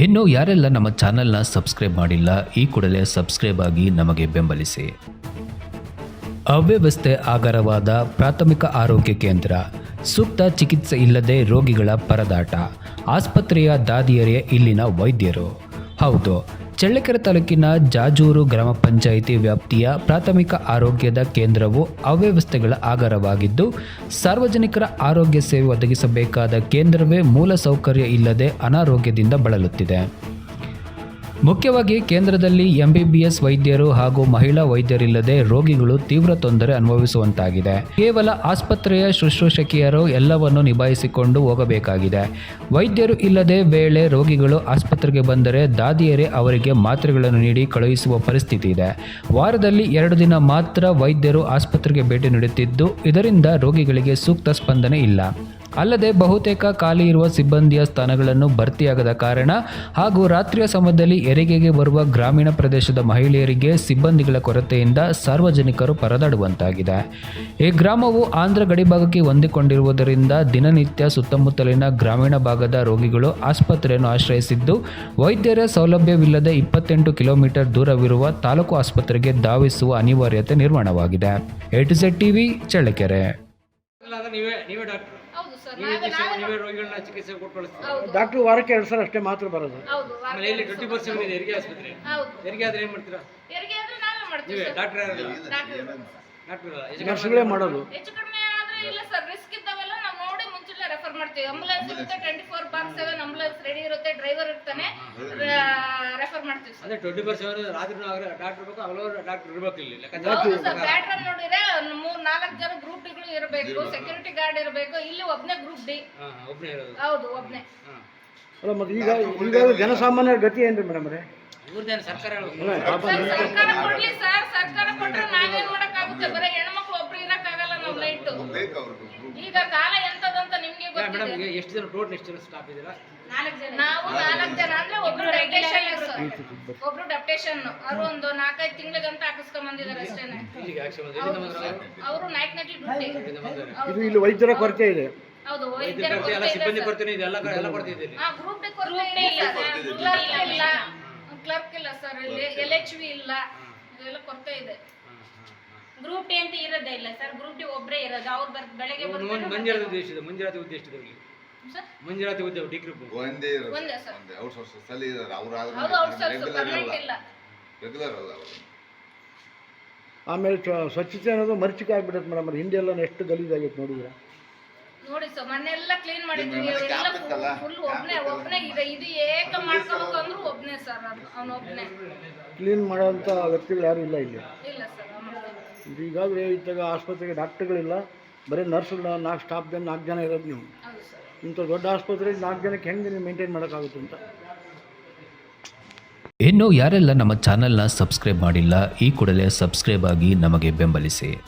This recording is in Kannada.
ಇನ್ನು ಯಾರೆಲ್ಲ ನಮ್ಮ ಚಾನೆಲ್ನ ಸಬ್ಸ್ಕ್ರೈಬ್ ಮಾಡಿಲ್ಲ, ಈ ಕೂಡಲೇ ಸಬ್ಸ್ಕ್ರೈಬ್ ಆಗಿ ನಮಗೆ ಬೆಂಬಲಿಸಿ. ಅವ್ಯವಸ್ಥೆ ಆಗರವಾದ ಪ್ರಾಥಮಿಕ ಆರೋಗ್ಯ ಕೇಂದ್ರ, ಸೂಕ್ತ ಚಿಕಿತ್ಸೆ ಇಲ್ಲದೆ ರೋಗಿಗಳ ಪರದಾಟ, ಆಸ್ಪತ್ರೆಯ ದಾದಿಯರೇ ಇಲ್ಲಿನ ವೈದ್ಯರು. ಹೌದು ಚಳ್ಳಕೆರೆ ತಾಲೂಕಿನ ಜಾಜೂರು ಗ್ರಾಮ ಪಂಚಾಯಿತಿ ವ್ಯಾಪ್ತಿಯ ಪ್ರಾಥಮಿಕ ಆರೋಗ್ಯದ ಕೇಂದ್ರವು ಅವ್ಯವಸ್ಥೆಗಳ ಆಗರವಾಗಿದ್ದು ಸಾರ್ವಜನಿಕರ ಆರೋಗ್ಯ ಸೇವೆ ಒದಗಿಸಬೇಕಾದ ಕೇಂದ್ರವೇ ಮೂಲ ಸೌಕರ್ಯ ಇಲ್ಲದೆ ಅನಾರೋಗ್ಯದಿಂದ ಬಳಲುತ್ತಿದೆ. ಮುಖ್ಯವಾಗಿ ಕೇಂದ್ರದಲ್ಲಿ ಎಂಬಿಬಿಎಸ್ ವೈದ್ಯರು ಹಾಗೂ ಮಹಿಳಾ ವೈದ್ಯರಿಲ್ಲದೆ ರೋಗಿಗಳು ತೀವ್ರ ತೊಂದರೆ ಅನುಭವಿಸುವಂತಾಗಿದೆ. ಕೇವಲ ಆಸ್ಪತ್ರೆಯ ಶುಶ್ರೂಷಕಿಯರು ಎಲ್ಲವನ್ನು ನಿಭಾಯಿಸಿಕೊಂಡು ಹೋಗಬೇಕಾಗಿದೆ. ವೈದ್ಯರು ಇಲ್ಲದೆ ವೇಳೆ ರೋಗಿಗಳು ಆಸ್ಪತ್ರೆಗೆ ಬಂದರೆ ದಾದಿಯರೇ ಅವರಿಗೆ ಮಾತ್ರೆಗಳನ್ನು ನೀಡಿ ಕಳುಹಿಸುವ ಪರಿಸ್ಥಿತಿ ಇದೆ. ವಾರದಲ್ಲಿ ಎರಡು ದಿನ ಮಾತ್ರ ವೈದ್ಯರು ಆಸ್ಪತ್ರೆಗೆ ಭೇಟಿ ನೀಡುತ್ತಿದ್ದು, ಇದರಿಂದ ರೋಗಿಗಳಿಗೆ ಸೂಕ್ತ ಸ್ಪಂದನೆ ಇಲ್ಲ. ಅಲ್ಲದೆ ಬಹುತೇಕ ಖಾಲಿ ಇರುವ ಸಿಬ್ಬಂದಿಯ ಸ್ಥಾನಗಳನ್ನು ಭರ್ತಿಯಾಗದ ಕಾರಣ ಹಾಗೂ ರಾತ್ರಿಯ ಸಮಯದಲ್ಲಿ ಎರಿಗೆಗೆ ಬರುವ ಗ್ರಾಮೀಣ ಪ್ರದೇಶದ ಮಹಿಳೆಯರಿಗೆ ಸಿಬ್ಬಂದಿಗಳ ಕೊರತೆಯಿಂದ ಸಾರ್ವಜನಿಕರು ಪರದಾಡುವಂತಾಗಿದೆ. ಈ ಗ್ರಾಮವು ಆಂಧ್ರ ಗಡಿಭಾಗಕ್ಕೆ ಹೊಂದಿಕೊಂಡಿರುವುದರಿಂದ ದಿನನಿತ್ಯ ಸುತ್ತಮುತ್ತಲಿನ ಗ್ರಾಮೀಣ ಭಾಗದ ರೋಗಿಗಳು ಆಸ್ಪತ್ರೆಯನ್ನು ಆಶ್ರಯಿಸಿದ್ದು, ವೈದ್ಯರ ಸೌಲಭ್ಯವಿಲ್ಲದೆ ಇಪ್ಪತ್ತೆಂಟು ಕಿಲೋಮೀಟರ್ ದೂರವಿರುವ ತಾಲೂಕು ಆಸ್ಪತ್ರೆಗೆ ಧಾವಿಸುವ ಅನಿವಾರ್ಯತೆ ನಿರ್ಮಾಣವಾಗಿದೆ. A to Z TV, Challakere. ನೀವೇ ನೀವೇ ಡಾಕ್ಟರ್. ನೀವೇ ರೋಗಿಗಳನ್ನ ಚಿಕಿತ್ಸೆ ಕೊಟ್ಟು ಕಳಿಸ್ತೀವಿ ಹೌದು. ವಾರಕ್ಕೆ ಎರಡು ಸಲ ಅಷ್ಟೇ ಮಾತ್ರ ಬರೋದು. ಹೌದು ಆಮೇಲೆ ಇಲ್ಲಿ ಟ್ವೆಂಟಿ ಫೋರ್ ಸೆವೆನ್ ಇದೆ ಹೆರಿಗೆ ಆಸ್ಪತ್ರೆ. ಹೌದು. ಹೆರಿಗೆ ಆದ್ರೆ ಏನ್ ಮಾಡ್ತೀರಾ? ಹೆರಿಗೆ ಆದ್ರೆ ನಾವೇ ಮಾಡ್ತೀವಿ ನೀವೇ ಡಾಕ್ಟರ್ ಯಾರಿಲ್ಲ? ಡಾಕ್ಟರ್ ಡಾಕ್ಟರ್ ನರ್ಸ್ಗಳೇ ಮಾಡೋದು. ಹೆಚ್ಚು ಕಡಿಮೆ ಆದ್ರೆ ಇಲ್ಲ ಸರ್ ರಿಸ್ಕ್ ಮುಂಚೆನೆ ಮಾಡ್ತೀವಿ. ಆಂಬುಲೆನ್ಸ್ ಇರುತ್ತೆ twenty four by seven ambulance ready ಇರುತ್ತೆ ಡ್ರೈವರ್ ಇರ್ತಾನೆ ರೆಫರ್ ಮಾಡ್ತೀವಿ ಸರ್. ಅದೇ ಟ್ವೆಂಟಿ ಫೋರ್ ಸೆವೆನ್ ರಾತ್ರಿ ಡಾಕ್ಟರ್ ಬೇಕು ಹಲವು ಡಾಕ್ಟರ್ ಇರಬೇಕು ಇಲ್ಲಿ. ಲೆಕ್ಕಾಚಾರ ಹೌದು ಸರ್ ಪ್ಯಾಟ್ರನ್ ನೋಡಿದ್ರೆ ಮೂರ್ ನಾಲ್ಕು ಜನ ಗ್ರೂಪ್ ಡಿಗಳು ಇರಬೇಕು ಸೆಕ್ಯೂರಿಟಿ ಗಾರ್ಡ್ ಇರಬೇಕು ಇಲ್ಲಿ ಒಬ್ನೇ ಗ್ರೂಪ್ ಡಿ ಹಾ ಒಬ್ಬನೇ ಇರೋದು. ಹೌದು ಒಬ್ನೇ. ಹಾ. ಅಲ್ಲ ಮತ್ತೆ ಈಗ ಈಗ ಜನಸಾಮಾನ್ಯರ ಗತಿ ಏನ್ರಿ ಮೇಡಮ್ ರೇ ಇವ್ರದ್ದೇನು ಸರ್ಕಾರ ಸರ್ಕಾರ ಕೊಡ್ಲಿ ಸರ್ ಸರ್ಕಾರ ಕೊಟ್ರೆ ನಾವೇನ್ ಮಾಡಕ್ಕಾಗುತ್ತೆ? ಬರೀ ಹೆಣ್ಮಕ್ಳು ಒಬ್ರು ಇರಕ್ಕಾಗಲ್ಲ ನಾವು ಲೈಟ್ ಈಗ ಕಾಲ ಎಷ್ಟು ಜನ ಟೋಟಲ್ ಎಷ್ಟು ಜನ ಸ್ಟಾಫ್ ಇದ್ದೀರಾ? ನಾವು ನಾಲ್ಕು ಜನ. ಅಂದ್ರೆ ಒಬ್ರು ಡೆಪ್ಟೇಷನ್ ಒಬ್ರು ಡೆಪ್ಟೇಷನ್ ಅವರು ಒಂದು ನಾಲ್ಕೈದು ತಿಂಗಳಿಗಂತ ಹಾಕಿಸ್ಕೊಂಡ್ ಬಂದಿದ್ದಾರೆ ಅಷ್ಟೇನೆ. ಬಂದ್ರು ಅವರು? ನಟಿ ಡ್ಯೂಟಿ ಇದು ಇಲ್ಲಿ ವೈದ್ಯರ ಕೊರತೆ ಇದೆ. ಹೌದು ವೈದ್ಯರ ಇದೆ ಎಲ್ಲ ಕೊರತೆ ಇದೆ ಎಲ್ಲ ಗ್ರೂಪ್ ಡಿ ಕೊರತೆ ಇಲ್ಲ. ಕ್ಲರ್ಕ್ ಇಲ್ಲ. ಕ್ಲರ್ಕ್ ಇಲ್ಲ. ಸರ್ ಇಲ್ಲಿ. ಎಲ್ ಎಚ್ ವಿ ಇಲ್ಲ. ಇದೆಲ್ಲ ಕೊರತೆ ಇದೆ. ಗ್ರೂಪ್ ಡಿ ಅಂತ ಇರೋದೇ ಇಲ್ಲ ಸರ್ ಗ್ರೂಪ್ ಡಿ ಒಬ್ಬರೇ ಇರೋದು. ಅವ್ರು ಬರ್ ಬೆಳಗ್ಗೆ ಬರ್ತಾರೆ ಉದ್ದೇಶ ಇದೆ ಮಂಜುರಾತಿ ಉದ್ದೇಶ ಇದೆ ಇಲ್ಲಿ ಸರ್ ಮಂಜುರಾತಿ ಉದ್ಯೋಗ ಡಿ ಗ್ರೂಪ್ ಒಂದೇ ಇರೋದು. ಒಂದೇ ಸರ್ ಒಂದೇ ಸರ್ ಅಲ್ಲಿ ಇದ್ದಾರೆ. ಅವ್ರು ಹೌದು ಅವರು ಸರ್ ರೆಗ್ಯುಲರ್ ಪರ್ಮನೆಂಟ್ ಅಲ್ಲ ಇಲ್ಲ. ರೆಗ್ಯುಲರ್ ಅಲ್ಲ ಅವರು. ಆಮೇಲೆ ಸ್ವ- ಸ್ವಚ್ಛತೆ ಅನ್ನೋದು ಮರ್ಚಿಕೆ ಆಗ್ಬಿಡುತ್ತೆ ಮೇಡಮ್ ಹಿಂದೆ ಎಲ್ಲ ಎಷ್ಟು ಗಲೀಜಾಗಿತ್ತು ನೋಡಿದ್ರೆ? ನೋಡಿ ಸರ್ ಮನೆಲ್ಲ ಕ್ಲೀನ್ ಮಾಡಿದ್ರು ನಿಮ್ಮ ಮನೆ ಎಲ್ಲ ಕ್ಯಾಂಪ್ ಇತ್ತಲ್ಲ? ಫುಲ್ ಒಬ್ನೇ ಒಬ್ನೇ ಇದೆ. ಇದು ಏಕ ಮಾಡ್ಕೋಬೇಕು ಅಂದ್ರೂ ಒಬ್ನೇ ಸರ್ ಅದು ಅವ್ನು ಒಬ್ನೇ. ಕ್ಲೀನ್ ಮಾಡೋಂಥ ವ್ಯಕ್ತಿಗಳು ಯಾರು ಇಲ್ಲ ಇಲ್ಲಿ ಇಲ್ಲ ಸರ್ ಅವ್ನು ಇದು ಈಗಾಗಲೇ ಇದ್ದಾಗ ಆಸ್ಪತ್ರೆಗೆ ಡಾಕ್ಟ್ರುಗಳಿಲ್ಲ. ಬರೀ ನರ್ಸ್ಗಳು ನಾಲ್ಕು ಸ್ಟಾಫ್ ಜನ ನಾಲ್ಕು ಜನ ಇರೋದು ನೀವು. ಇಂಥ ದೊಡ್ಡ ಆಸ್ಪತ್ರೆಗೆ ನಾಲ್ಕು ಜನಕ್ಕೆ ಹೆಂಗೆ ನೀವು ಮೇಂಟೈನ್ ಮಾಡೋಕ್ಕಾಗುತ್ತೆ ಅಂತ. ಇನ್ನೂ ಯಾರೆಲ್ಲ ನಮ್ಮ ಚಾನೆಲ್ನ ಸಬ್ಸ್ಕ್ರೈಬ್ ಮಾಡಿಲ್ಲ ಈ ಕೂಡಲೇ ಸಬ್ಸ್ಕ್ರೈಬ್ ಆಗಿ ನಮಗೆ ಬೆಂಬಲಿಸಿ.